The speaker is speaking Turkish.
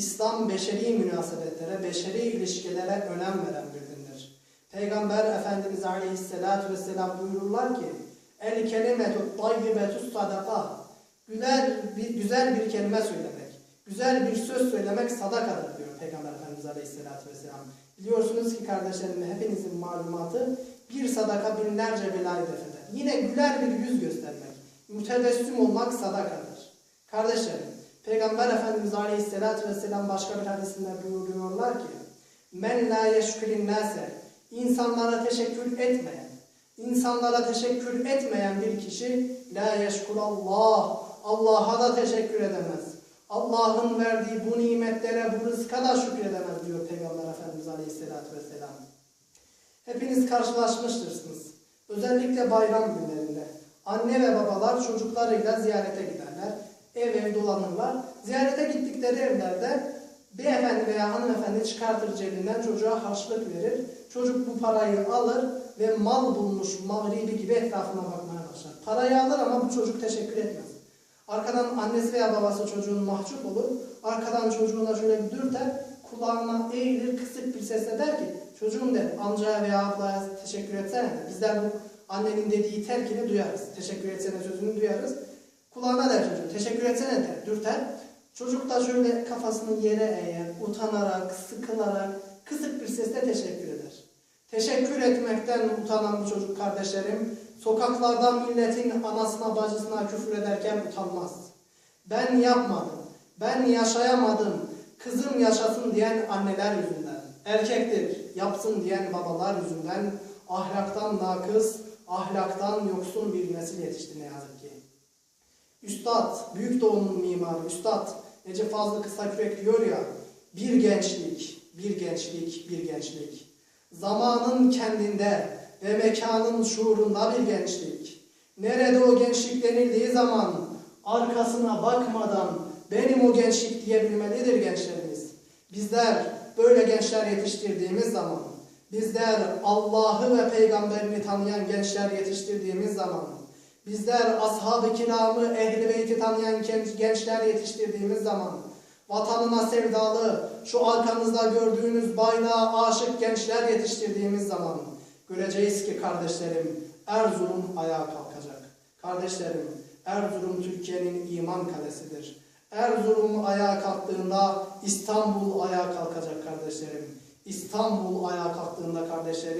İslam beşeri münasebetlere, beşeri ilişkilere önem veren bir dindir. Peygamber Efendimiz Aleyhisselatü Vesselam buyururlar ki El kelimetu tayyibetu sadaka Güzel bir, güzel bir kelime söylemek, güzel bir söz söylemek sadakadır diyor Peygamber Efendimiz Aleyhisselatü Vesselam. Biliyorsunuz ki kardeşlerim hepinizin malumatı bir sadaka binlerce belayı def eder. Yine güler bir yüz göstermek, mütebessüm olmak sadakadır. Kardeşlerim, Peygamber Efendimiz Aleyhisselatü Vesselam başka bir hadisinde buyuruyorlar ki Men la yeşkülün nase insanlara teşekkür etmeyen, insanlara teşekkür etmeyen bir kişi la yeşkulallah Allah'a da teşekkür edemez. Allah'ın verdiği bu nimetlere, bu rızka da şükredemez diyor Peygamber Efendimiz Aleyhisselatü Vesselam. Hepiniz karşılaşmıştırsınız. Özellikle bayram günlerinde. Anne ve babalar çocuklarıyla ziyarete giderler. Ev ev dolanırlar. Ziyarete gittikleri evlerde beyefendi veya hanımefendi çıkartır cebinden çocuğa harçlık verir. Çocuk bu parayı alır ve mal bulmuş mağribi gibi etrafına bakmaya başlar. Parayı alır ama bu çocuk teşekkür etmez. Arkadan annesi veya babası çocuğun mahcup olur. Arkadan çocuğuna şöyle bir dürter. Kulağına eğilir kısık bir sesle der ki çocuğum der amcaya veya ablaya teşekkür etsene. Bizler bu annenin dediği terkini duyarız. Teşekkür etsene sözünü duyarız. Kulağına der çocuğun teşekkür etsene der. Dürter. Çocuk da şöyle kafasını yere eğer, utanarak, sıkılarak, kısık bir sesle teşekkür eder. Teşekkür etmekten utanan bu çocuk kardeşlerim, sokaklarda milletin anasına bacısına küfür ederken utanmaz. Ben yapmadım, ben yaşayamadım, kızım yaşasın diyen anneler yüzünden, erkektir yapsın diyen babalar yüzünden ahlaktan nakıs, ahlaktan yoksun bir nesil yetişti ne yazık ki. Üstad, Büyük Doğu'nun mimarı Üstad Necip Fazıl Kısakürek diyor ya, bir gençlik, bir gençlik, bir gençlik. Zamanın kendinde ve mekanın şuurunda bir gençlik. Nerede o gençlik denildiği zaman arkasına bakmadan benim o gençlik diyebilmelidir gençlerimiz. Bizler böyle gençler yetiştirdiğimiz zaman, bizler Allah'ı ve peygamberini tanıyan gençler yetiştirdiğimiz zaman, bizler ashab-ı kiramı, ehl-i beyti tanıyan gençler yetiştirdiğimiz zaman, vatanına sevdalı, şu arkanızda gördüğünüz bayrağa aşık gençler yetiştirdiğimiz zaman, göreceğiz ki kardeşlerim, Erzurum ayağa kalkacak. Kardeşlerim, Erzurum Türkiye'nin iman kalesidir. Erzurum ayağa kalktığında İstanbul ayağa kalkacak kardeşlerim. İstanbul ayağa kalktığında kardeşlerim